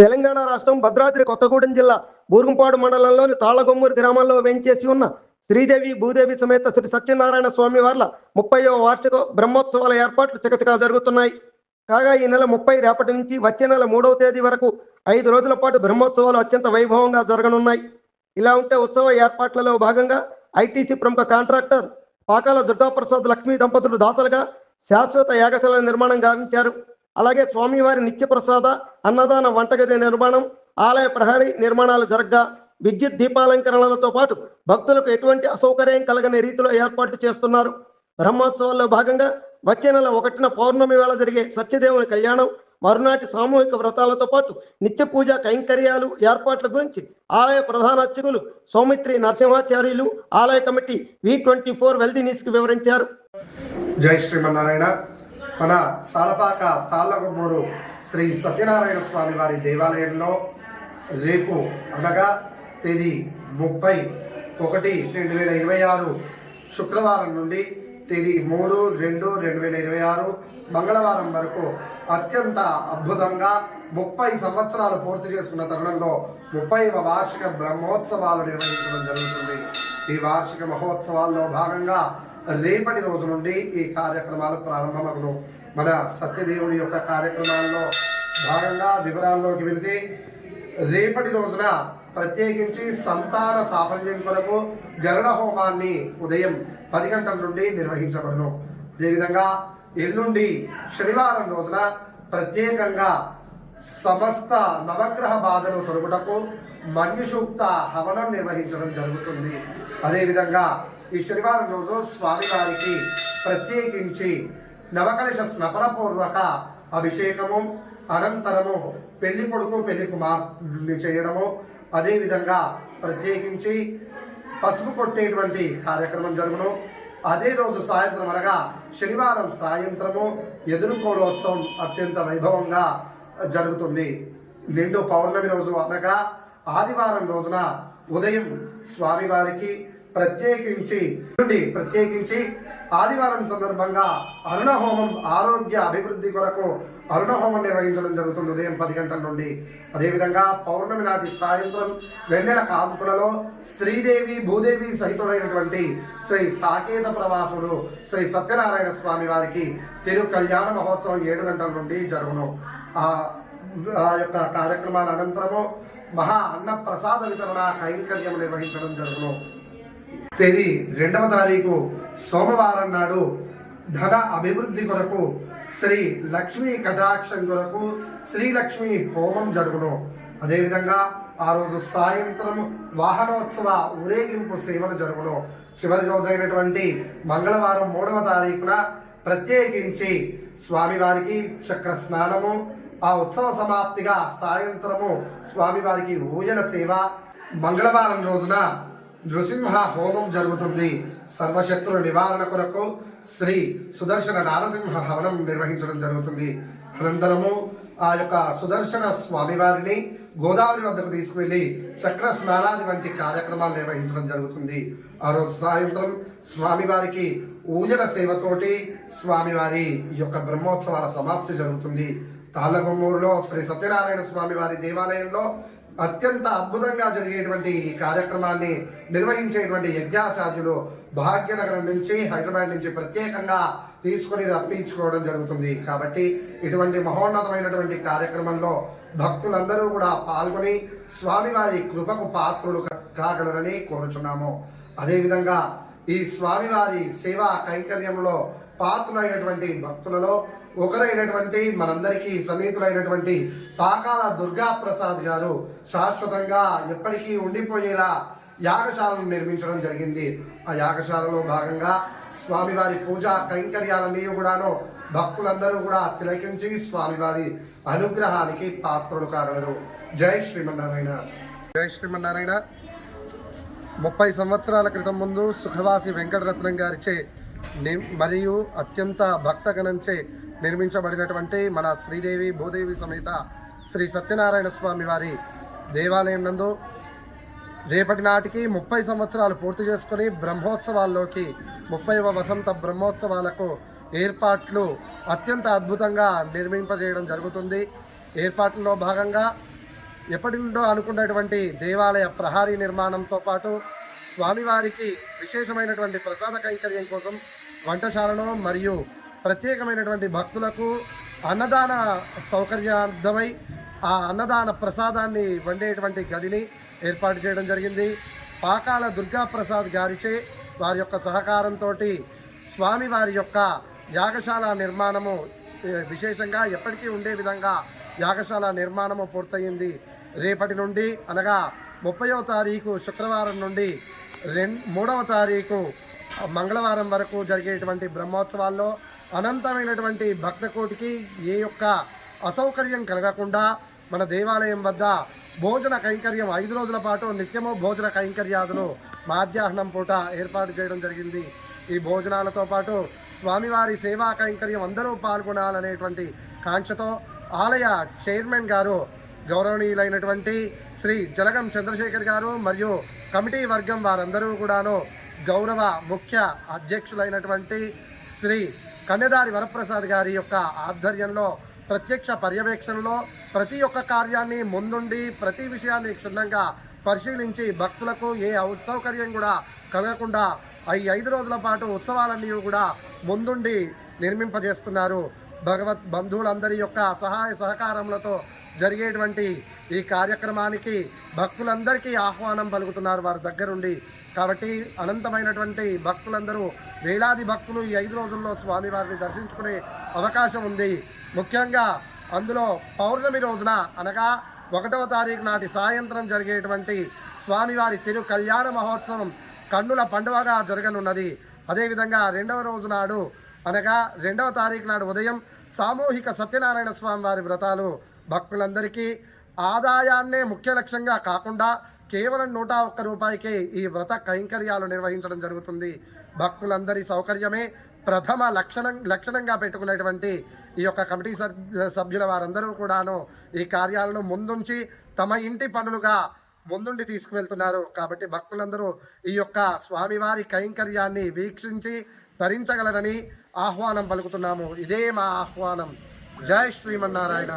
తెలంగాణ రాష్ట్రం భద్రాద్రి కొత్తగూడెం జిల్లా బూరుగుంపాడు మండలంలోని తాళగొమ్మూరు గ్రామంలో వెంచేసి ఉన్న శ్రీదేవి భూదేవి సమేత శ్రీ సత్యనారాయణ స్వామి వార్ల ముప్పైవ వార్షిక బ్రహ్మోత్సవాల ఏర్పాట్లు చకచకా జరుగుతున్నాయి. కాగా ఈ నెల ముప్పై రేపటి నుంచి వచ్చే నెల మూడవ తేదీ వరకు ఐదు రోజుల పాటు బ్రహ్మోత్సవాలు అత్యంత వైభవంగా జరగనున్నాయి. ఇలా ఉంటే ఉత్సవ ఏర్పాట్లలో భాగంగా ఐటీసీ ప్రముఖ కాంట్రాక్టర్ పాకాల దుర్గాప్రసాద్ లక్ష్మీ దంపతులు దాతలుగా శాశ్వత యాగశాల నిర్మాణం గావించారు. అలాగే స్వామివారి నిత్య ప్రసాద అన్నదాన వంటగది నిర్మాణం ఆలయ ప్రహరీ నిర్మాణాలు జరగ్గా విద్యుత్ దీపాలంకరణలతో పాటు భక్తులకు ఎటువంటి అసౌకర్యం కలగని రీతిలో ఏర్పాటు చేస్తున్నారు. బ్రహ్మోత్సవాల్లో భాగంగా వచ్చే నెల ఒకటిన పౌర్ణమి వేళ జరిగే సత్యదేవుని కళ్యాణం మరునాటి సామూహిక వ్రతాలతో పాటు నిత్య పూజ కైంకర్యాలు ఏర్పాట్ల గురించి ఆలయ ప్రధాన అర్చకులు సౌమిత్రి నరసింహాచార్యులు ఆలయ కమిటీ వి ట్వంటీ ఫోర్ వెల్దీ న్యూస్కి వివరించారు. జై శ్రీమన్నారాయణ. మన సాలపాక తాళ్ళకొమ్మూరు శ్రీ సత్యనారాయణ స్వామి వారి దేవాలయంలో రేపు అనగా తేదీ ముప్పై ఒకటి రెండు వేల ఇరవై ఆరు శుక్రవారం నుండి తేదీ మూడు రెండు రెండు వేల ఇరవై ఆరు మంగళవారం వరకు అత్యంత అద్భుతంగా ముప్పై సంవత్సరాలు పూర్తి చేసుకున్న తరుణంలో ముప్పై వార్షిక బ్రహ్మోత్సవాలు నిర్వహించడం జరుగుతుంది. ఈ వార్షిక మహోత్సవాల్లో భాగంగా రేపటి రోజు నుండి ఈ కార్యక్రమాలు ప్రారంభమగును. మన సత్యదేవుని యొక్క కార్యక్రమాల్లో భాగంగా వివరాల్లోకి వెళితే రేపటి రోజున ప్రత్యేకించి సంతాన సాఫల్యం కొరకు గరుడ హోమాన్ని ఉదయం పది గంటల నుండి నిర్వహించబడును. అదేవిధంగా ఎల్లుండి శనివారం రోజున ప్రత్యేకంగా సమస్త నవగ్రహ బాధలు తొలగుటకు మన్యుసూక్త హవనం నిర్వహించడం జరుగుతుంది. అదేవిధంగా ఈ శనివారం రోజు స్వామివారికి ప్రత్యేకించి నవకలశ స్నపనపూర్వక అభిషేకము అనంతరము పెళ్ళి కొడుకు పెళ్ళి కుమార్ని చేయడము అదేవిధంగా ప్రత్యేకించి పసుపు కొట్టేటువంటి కార్యక్రమం జరుగును. అదే రోజు సాయంత్రం అనగా శనివారం సాయంత్రము ఎదుర్కోడోత్సవం అత్యంత వైభవంగా జరుగుతుంది. నిండు పౌర్ణమి రోజు అనగా ఆదివారం రోజున ఉదయం స్వామివారికి ప్రత్యేకించి నుండి ప్రత్యేకించి ఆదివారం సందర్భంగా అరుణ హోమం ఆరోగ్య అభివృద్ధి కొరకు అరుణ హోమం నిర్వహించడం జరుగుతుంది ఉదయం పది గంటల నుండి. అదేవిధంగా పౌర్ణమి నాటి సాయంత్రం వెన్నెల కాంతులలో శ్రీదేవి భూదేవి సహితుడైనటువంటి శ్రీ సాకేత ప్రవాసుడు శ్రీ సత్యనారాయణ స్వామి వారికి తిరు కళ్యాణ మహోత్సవం ఏడు గంటల నుండి జరుగును. ఆ ఆ యొక్క కార్యక్రమాల అనంతరము మహా అన్న ప్రసాద వితరణ కైంకర్యం నిర్వహించడం జరుగును. తేదీ రెండవ తారీఖు సోమవారం నాడు ధన అభివృద్ధి కొరకు శ్రీ లక్ష్మీ కటాక్షం కొరకు శ్రీ లక్ష్మీ హోమం జరుగును. అదేవిధంగా ఆ రోజు సాయంత్రం వాహనోత్సవ ఊరేగింపు సేవలు జరుగును. చివరి రోజైనటువంటి మంగళవారం మూడవ తారీఖున ప్రత్యేకించి స్వామివారికి చక్ర స్నానము ఆ ఉత్సవ సమాప్తిగా సాయంత్రము స్వామివారికి ఊయల సేవ. మంగళవారం రోజున నృసింహ హోమం జరుగుతుంది. సర్వశత్రుల నివారణ కొరకు శ్రీ సుదర్శన నారసింహ హవనం నిర్వహించడం జరుగుతుంది. అనంతరము ఆ యొక్క సుదర్శన స్వామివారిని గోదావరి వద్దకు తీసుకువెళ్ళి చక్ర స్నానాది వంటి కార్యక్రమాలు నిర్వహించడం జరుగుతుంది. ఆ రోజు సాయంత్రం స్వామివారికి ఊయల సేవతోటి స్వామివారి యొక్క బ్రహ్మోత్సవాల సమాప్తి జరుగుతుంది. తాళ్ళగొమ్మూరులో శ్రీ సత్యనారాయణ స్వామి వారి దేవాలయంలో అత్యంత అద్భుతంగా జరిగేటువంటి ఈ కార్యక్రమాన్ని నిర్వహించేటువంటి యజ్ఞాచార్యులు భాగ్యనగరం నుంచి హైదరాబాద్ నుంచి ప్రత్యేకంగా తీసుకొని రప్పించుకోవడం జరుగుతుంది. కాబట్టి ఇటువంటి మహోన్నతమైనటువంటి కార్యక్రమంలో భక్తులందరూ కూడా పాల్గొని స్వామివారి కృపకు పాత్రుడు కాగలరని కోరుచున్నాము. అదేవిధంగా ఈ స్వామివారి సేవా కైంకర్యంలో పాత్రులైనటువంటి భక్తులలో ఒకరైనటువంటి మనందరికీ సన్నిహితులైనటువంటి పాకాల దుర్గా ప్రసాద్ గారు శాశ్వతంగా ఎప్పటికీ ఉండిపోయేలా యాగశాలను నిర్మించడం జరిగింది. ఆ యాగశాలలో భాగంగా స్వామివారి పూజా కైంకర్యాలన్నీ కూడాను భక్తులందరూ కూడా తిలకించి స్వామివారి అనుగ్రహానికి పాత్రులు కాగలరు. జై శ్రీమన్నారాయణ. జై శ్రీమన్నారాయణ. ముప్పై సంవత్సరాల క్రితం ముందు సుఖవాసి వెంకటరత్నం గారిచే మరియు అత్యంత భక్తగణంచే నిర్మించబడినటువంటి మన శ్రీదేవి భూదేవి సమేత శ్రీ సత్యనారాయణ స్వామి వారి దేవాలయం నందు రేపటి నాటికి ముప్పై సంవత్సరాలు పూర్తి చేసుకుని బ్రహ్మోత్సవాల్లోకి ముప్పైవ వసంత బ్రహ్మోత్సవాలకు ఏర్పాట్లు అత్యంత అద్భుతంగా నిర్మింపజేయడం జరుగుతుంది. ఏర్పాట్లలో భాగంగా ఎప్పటి నుండో అనుకున్నటువంటి దేవాలయ ప్రహారీ నిర్మాణంతో పాటు స్వామివారికి విశేషమైనటువంటి ప్రసాద కైంకర్యం కోసం వంటశాలను మరియు ప్రత్యేకమైనటువంటి భక్తులకు అన్నదాన సౌకర్యార్థమై ఆ అన్నదాన ప్రసాదాన్ని వండేటువంటి గదిని ఏర్పాటు చేయడం జరిగింది. పాకాల దుర్గా ప్రసాద్ గారిచే వారి యొక్క సహకారంతో స్వామివారి యొక్క యాగశాల నిర్మాణము విశేషంగా ఎప్పటికీ ఉండే విధంగా యాగశాల నిర్మాణము పూర్తయింది. రేపటి నుండి అనగా ముప్పయో తారీఖు శుక్రవారం నుండి రెం మూడవ తారీఖు మంగళవారం వరకు జరిగేటువంటి బ్రహ్మోత్సవాల్లో అనంతమైనటువంటి భక్తకోటికి ఏ యొక్క అసౌకర్యం కలగకుండా మన దేవాలయం వద్ద భోజన కైంకర్యం ఐదు రోజుల పాటు నిత్యము భోజన కైంకర్యాదులు మాధ్యాహ్నం పూట ఏర్పాటు చేయడం జరిగింది. ఈ భోజనాలతో పాటు స్వామివారి సేవా కైంకర్యం అందరూ పాల్గొనాలనేటువంటి కాంక్షతో ఆలయ చైర్మన్ గారు గౌరవనీయులైనటువంటి శ్రీ జలగం చంద్రశేఖర్ గారు మరియు కమిటీ వర్గం వారందరూ కూడాను గౌరవ ముఖ్య అధ్యక్షులైనటువంటి శ్రీ కన్నెదారి వరప్రసాద్ గారి యొక్క ఆధ్వర్యంలో ప్రత్యక్ష పర్యవేక్షణలో ప్రతి ఒక్క కార్యాన్ని ముందుండి ప్రతి విషయాన్ని క్షుణ్ణంగా పరిశీలించి భక్తులకు ఏ అసౌకర్యం కూడా కలగకుండా ఈ ఐదు రోజుల పాటు ఉత్సవాలన్నీ కూడా ముందుండి నిర్మింపజేస్తున్నారు. భగవత్ బంధువులందరి యొక్క సహాయ సహకారములతో జరిగేటువంటి ఈ కార్యక్రమానికి భక్తులందరికీ ఆహ్వానం పలుకుతున్నారు వారి దగ్గరుండి. కాబట్టి అనంతమైనటువంటి భక్తులందరూ వేలాది భక్తులు ఈ ఐదు రోజుల్లో స్వామివారిని దర్శించుకునే అవకాశం ఉంది. ముఖ్యంగా అందులో పౌర్ణమి రోజున అనగా ఒకటవ తారీఖు నాటి సాయంత్రం జరిగేటువంటి స్వామివారి తిరు కళ్యాణ మహోత్సవం కన్నుల పండుగగా జరగనున్నది. అదేవిధంగా రెండవ రోజు నాడు అనగా రెండవ తారీఖు నాడు ఉదయం సామూహిక సత్యనారాయణ స్వామి వారి వ్రతాలు భక్తులందరికీ ఆదాయాన్నే ముఖ్య లక్ష్యంగా కాకుండా కేవలం నూట ఒక్క రూపాయికే ఈ వ్రత కైంకర్యాలు నిర్వహించడం జరుగుతుంది. భక్తులందరి సౌకర్యమే ప్రథమ లక్షణం లక్షణంగా పెట్టుకునేటువంటి ఈ యొక్క కమిటీ సభ్యుల వారందరూ కూడాను ఈ కార్యాలను ముందుంచి తమ ఇంటి పనులుగా ముందుండి తీసుకువెళ్తున్నారు. కాబట్టి భక్తులందరూ ఈ యొక్క స్వామివారి కైంకర్యాన్ని వీక్షించి ధరించగలరని ఆహ్వానం పలుకుతున్నాము. ఇదే మా ఆహ్వానం. జై శ్రీమన్నారాయణ.